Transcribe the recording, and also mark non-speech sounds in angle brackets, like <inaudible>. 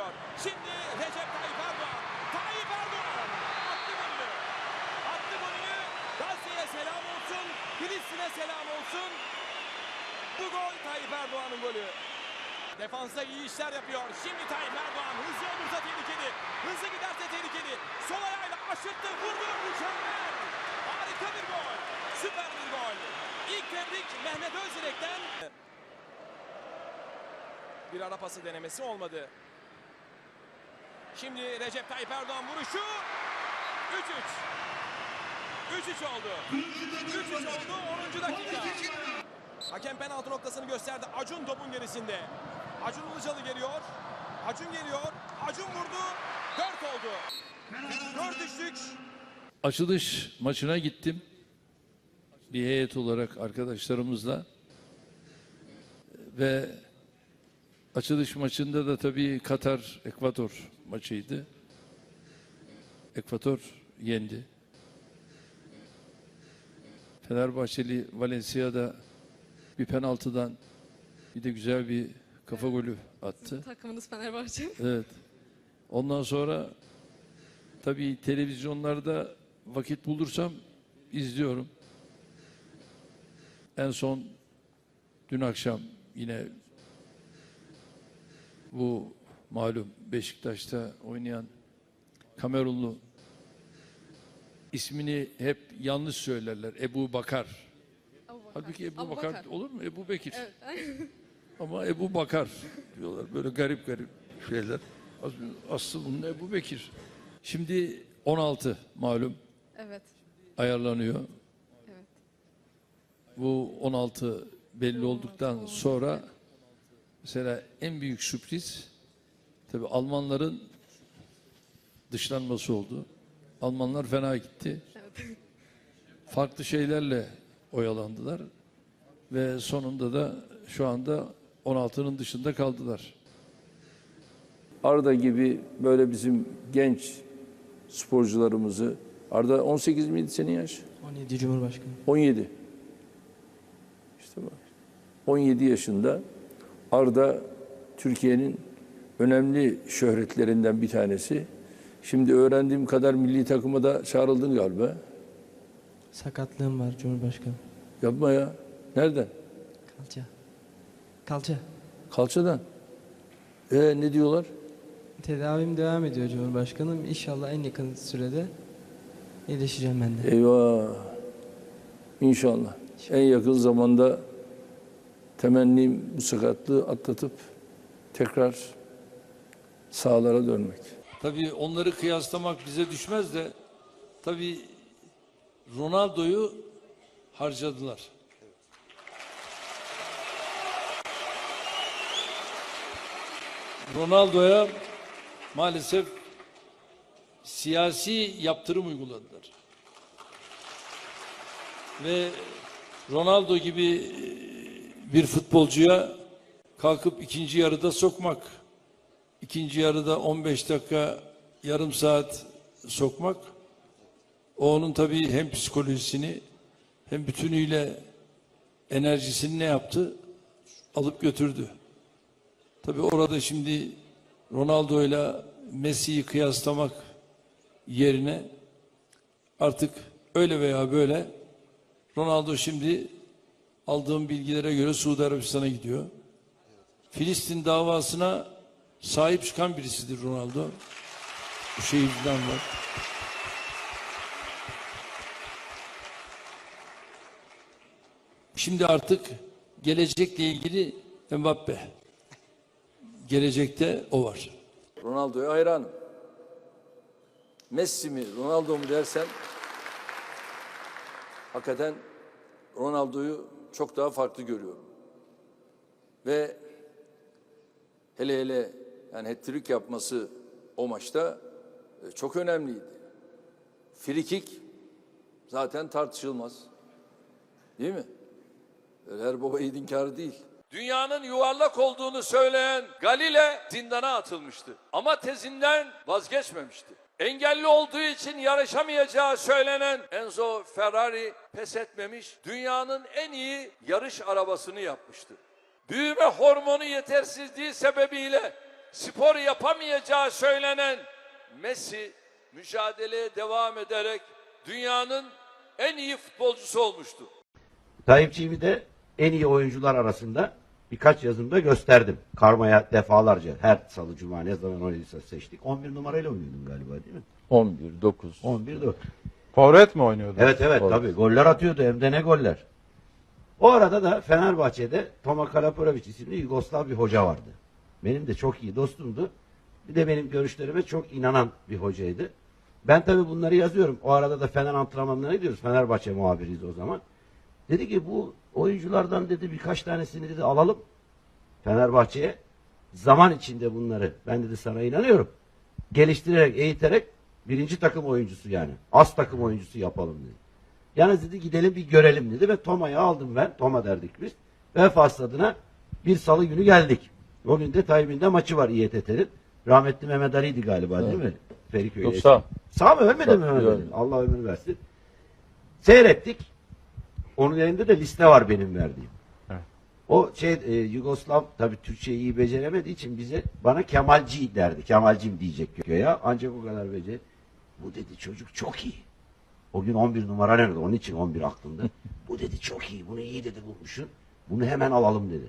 geliyor. Şimdi Recep Tayyip Erdoğan. Tayyip Erdoğan attı golünü. Attı golünü. Gazze'ye selam olsun. Filistin'e selam olsun. Bu gol Tayyip Erdoğan'ın golü. Defansa iyi işler yapıyor. Şimdi Tayyip Erdoğan hızlı olursa tehlikeli. Hızlı giderse tehlikeli. Sol ayağıyla aşırttı. Vurdu. Mükemmel. Harika bir gol. Süper bir gol. İlk tebrik Mehmet Özdirek'ten. Bir ara pası denemesi olmadı. Şimdi Recep Tayyip Erdoğan vuruşu. 3-3. 3-3 oldu. 3-3 oldu 10. dakika. Hakem penaltı noktasını gösterdi. Acun topun gerisinde. Acun Ilıcalı geliyor. Acun geliyor. Acun vurdu. 4 oldu. 4 üçlük. Açılış maçına gittim. Bir heyet olarak arkadaşlarımızla. Ve açılış maçında da tabii Katar Ekvator maçıydı. Ekvator yendi. Fenerbahçeli Valencia'da bir penaltıdan bir de güzel bir kafa golü attı. Takımınız Fenerbahçe. Evet. Ondan sonra tabii televizyonlarda vakit bulursam izliyorum. En son dün akşam yine bu malum Beşiktaş'ta oynayan Kamerunlu ismini hep yanlış söylerler. Ebu Bakar. Halbuki Ebu Abu Bakar, Bakar. olur mu? Ebu Bekir. Evet. <laughs> Ama Ebu Bakar diyorlar. Böyle garip garip şeyler. As- Aslı bunun Ebu Bekir. Şimdi 16 malum evet. ayarlanıyor. Evet. Bu 16 belli olduktan sonra mesela en büyük sürpriz tabi Almanların dışlanması oldu. Almanlar fena gitti. Evet. Farklı şeylerle oyalandılar ve sonunda da şu anda 16'nın dışında kaldılar. Arda gibi böyle bizim genç sporcularımızı Arda 18 miydi senin yaş? 17 Cumhurbaşkanı. 17. İşte bak. 17 yaşında Arda Türkiye'nin önemli şöhretlerinden bir tanesi. Şimdi öğrendiğim kadar milli takıma da çağrıldın galiba. Sakatlığım var Cumhurbaşkanı. Yapma ya. Nereden? Kalça. Kalça. Kalçadan. E ne diyorlar? Tedavim devam ediyor Cumhurbaşkanım. İnşallah en yakın sürede iyileşeceğim ben de. Eyvah. İnşallah. En yakın zamanda temennim bu sakatlığı atlatıp tekrar sahalara dönmek. Tabii onları kıyaslamak bize düşmez de tabii Ronaldo'yu harcadılar. Ronaldo'ya maalesef siyasi yaptırım uyguladılar. Ve Ronaldo gibi bir futbolcuya kalkıp ikinci yarıda sokmak, ikinci yarıda 15 dakika, yarım saat sokmak, o onun tabii hem psikolojisini hem bütünüyle enerjisini ne yaptı? Alıp götürdü. Tabii orada şimdi Ronaldo ile Messi'yi kıyaslamak yerine artık öyle veya böyle Ronaldo şimdi aldığım bilgilere göre Suudi Arabistan'a gidiyor. Filistin davasına sahip çıkan birisidir Ronaldo. Bu yüzden var. Şimdi artık gelecekle ilgili Mbappe. Gelecekte o var. Ronaldo'ya hayranım. Messi mi, Ronaldo mu dersen hakikaten Ronaldo'yu çok daha farklı görüyorum. Ve hele hele yani hat-trick yapması o maçta e, çok önemliydi. Frikik zaten tartışılmaz. Değil mi? Her baba yiğidin değil. Dünyanın yuvarlak olduğunu söyleyen Galile zindana atılmıştı. Ama tezinden vazgeçmemişti. Engelli olduğu için yarışamayacağı söylenen Enzo Ferrari pes etmemiş, dünyanın en iyi yarış arabasını yapmıştı. Büyüme hormonu yetersizliği sebebiyle spor yapamayacağı söylenen Messi mücadeleye devam ederek dünyanın en iyi futbolcusu olmuştu. Tayyipçiğimi de en iyi oyuncular arasında birkaç yazımda gösterdim. Karmaya defalarca her salı cuma ne zaman oynadıysa seçtik. 11 numarayla oynuyordum galiba değil mi? 11, 9. 11 4. Forvet mi oynuyordu? Evet evet Forvet. tabii goller atıyordu hem de ne goller. O arada da Fenerbahçe'de Toma Kalapurovic isimli Yugoslav bir hoca vardı. Benim de çok iyi dostumdu. Bir de benim görüşlerime çok inanan bir hocaydı. Ben tabii bunları yazıyorum. O arada da Fener antrenmanlarına gidiyoruz. Fenerbahçe muhabiriyiz o zaman. Dedi ki bu oyunculardan dedi birkaç tanesini dedi alalım Fenerbahçe'ye. Zaman içinde bunları ben dedi sana inanıyorum. Geliştirerek, eğiterek birinci takım oyuncusu yani. Az takım oyuncusu yapalım dedi. Yani dedi gidelim bir görelim dedi ve Toma'yı aldım ben. Toma derdik biz. Vefa stadına bir salı günü geldik. O gün de Tayyip'in de maçı var İETT'nin. Rahmetli Mehmet Ali'ydi galiba değil mi? Feriköy'de. Yok, sağ. Sağ mı? Ölmedi Sağ, mi Mehmet. Ali? Allah ömür versin. Seyrettik. Onun elinde de liste var benim verdiğim. Evet. O şey e, Yugoslav tabii Türkçeyi iyi beceremediği için bize bana Kemalci derdi. Kemalcim diyecek ya. Ancak o kadar becer. Bu dedi çocuk çok iyi. O gün 11 numara nerede? Onun için 11 aklımda. <laughs> Bu dedi çok iyi. Bunu iyi dedi bulmuşsun. Bunu hemen alalım dedi.